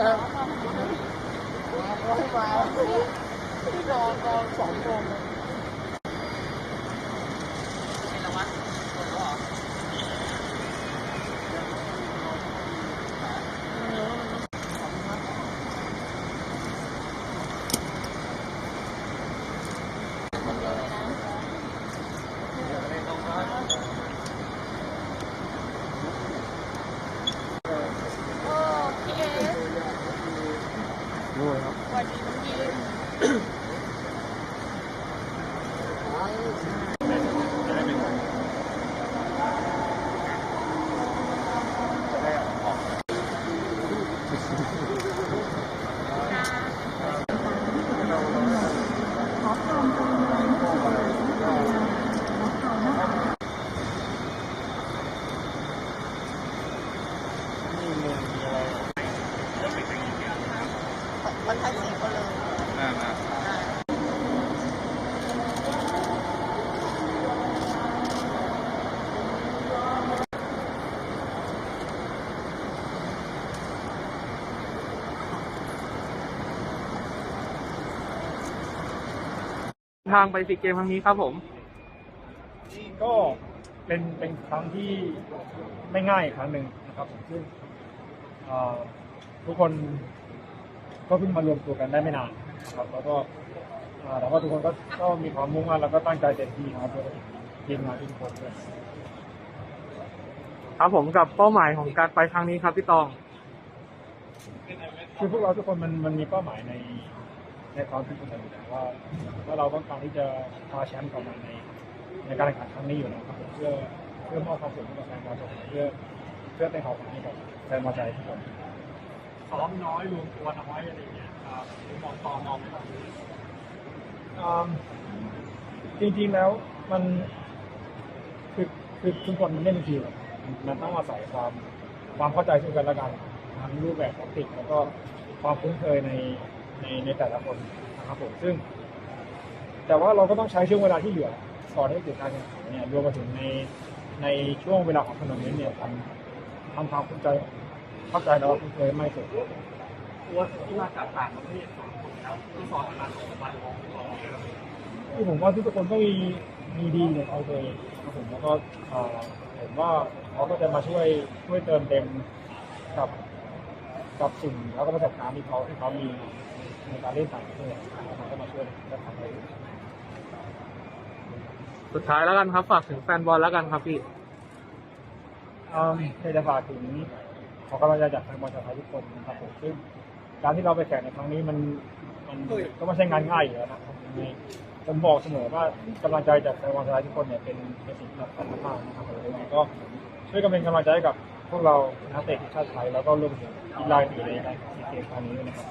ครับมาเขาให้มาที่นอนนอนสองโมง ด้วยครับ สวัสดีน้องยิน นี่เมืองมีอะไร คนไทยสี่คนเลยอ่ามาทางไปซีเกมครั้งนี้ครับผม ก็เป็นเป็นครั้งที่ไม่ง่ายอีกครั้งหนึ่งนะครับผมซึ่งเอ่อทุกคน ก็เพิ่งมารวมตัวกันได้ไม่นานนะครับ แล้วก็เอ่อแต่ว่าทุกคนก็ก็มีความมุ่งมั่นแล้วก็ตั้งใจเต็มที่นะครับเพื่อทีมงานทุกคนด้วยครับผมกับเป้าหมายของการไปครั้งนี้ครับพี่ตองคือพวกเราทุกคนมันมันมีเป้าหมายในในความคิดของเราอยู่แล้วว่าว่าเราต้องการที่จะคว้าแชมป์กลับมาในในการแข่งขันครั้งนี้อยู่แล้วครับผมเพื่อเพื่อมอบความสุขให้กับแฟนบอลทุกคนเพื่อเพื่อเป็นของขวัญให้กับแฟนบอลใจทุกคน ซ้อมน้อยรวมตัวน้อยอะไรเงี้ยครับมองตอมองไม่ต้องจริงๆแล้วมันคือคือทุกคนมันเล่นทีมมันต้องอาศัยความความเข้าใจซึ่งกันและกันทั้งรูปแบบแทคติกแล้วก็ความคุ้นเคยในในในแต่ละคนนะครับผมซึ่ง แต่ว่าเราก็ต้องใช้ช่วงเวลาที่เหลือก่อนที่จะถึงการแข่งขันเนี่ยรวมไปถึงในในช่วงเวลาของทัวร์นาเมนต์เนี่ยทำทำความเข้าใจ เข้าใจแล้วคุ้นเคยไม่สุดตัวที่มาจากต่างประเทศสองคนแล้วที่สอนมาสองวันของพี่ตองที่ผมว่าทุกคนก็มีมีดีในเขาเองครับผมแล้วก็เอ่อผมว่าเขาก็จะมาช่วยช่วยเติมเต็มกับกับสิ่งแล้วก็ประสบการณ์ที่เขาที่เขามีในการเล่นต่างประเทศเขาก็มาช่วยและทำให้สุดท้ายแล้วกันครับฝากถึงแฟนบอลแล้วกันครับพี่เอ่ออยากจะฝากถึง ขอกำลังใจจากแฟนบอลชาวไทยทุกคนนะครับผมซึ่งการที่เราไปแข่งในครั้งนี้มันมันก็ไม่ใช่งานง่ายอยู่แล้วนะครับยังไงผมบอกเสมอว่ากำลังใจจากแฟนบอลชาวไทยทุกคนเนี่ยเป็นเป็นสิ่งที่สำคัญมากๆนะครับผมยังไงก็ช่วยกันเป็นกำลังใจให้กับพวกเรานักเตะทีมชาติไทยแล้วก็รวมถึงกีฬาอื่นในการแข่งขันครั้งนี้ด้วยนะครับ